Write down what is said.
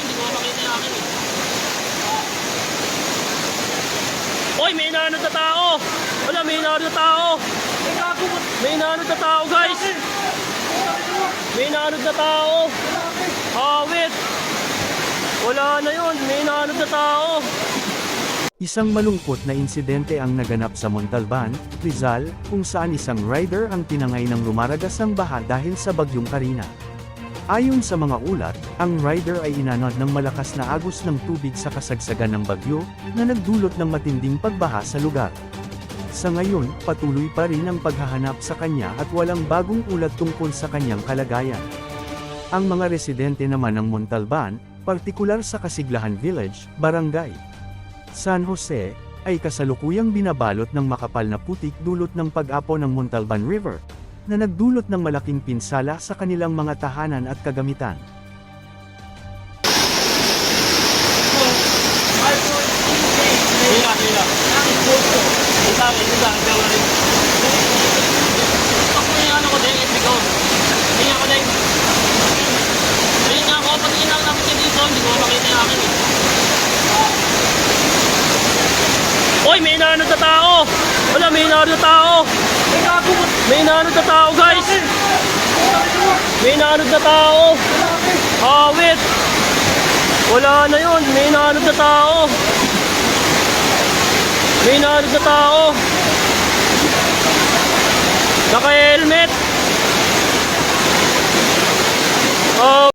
hindi ko makita yung akin eh. Hoy, may inaanod na tao! Wala, may inaanod na tao! May inaanod na tao, guys! May inaanod na tao! Awit! Wala na yun, may inaanod na tao! Isang malungkot na insidente ang naganap sa Montalban, Rizal, kung saan isang rider ang tinangay ng lumaragasang baha dahil sa bagyong Karina. Ayon sa mga ulat, ang rider ay inanod ng malakas na agos ng tubig sa kasagsagan ng bagyo, na nagdulot ng matinding pagbaha sa lugar. Sa ngayon, patuloy pa rin ang paghahanap sa kanya at walang bagong ulat tungkol sa kanyang kalagayan. Ang mga residente naman ng Montalban, partikular sa Kasiglahan Village, Barangay San Jose, ay kasalukuyang binabalot ng makapal na putik dulot ng pag-apo ng Montalban River, na nagdulot ng malaking pinsala sa kanilang mga tahanan at kagamitan. Hoy, may inaanod na tao! Wala, may inaanod na tao! May inaanod na tao, guys! May inaanod na tao! Awit! Wala na yun, may inaanod na tao! May inaanod na tao! Naka-helmet!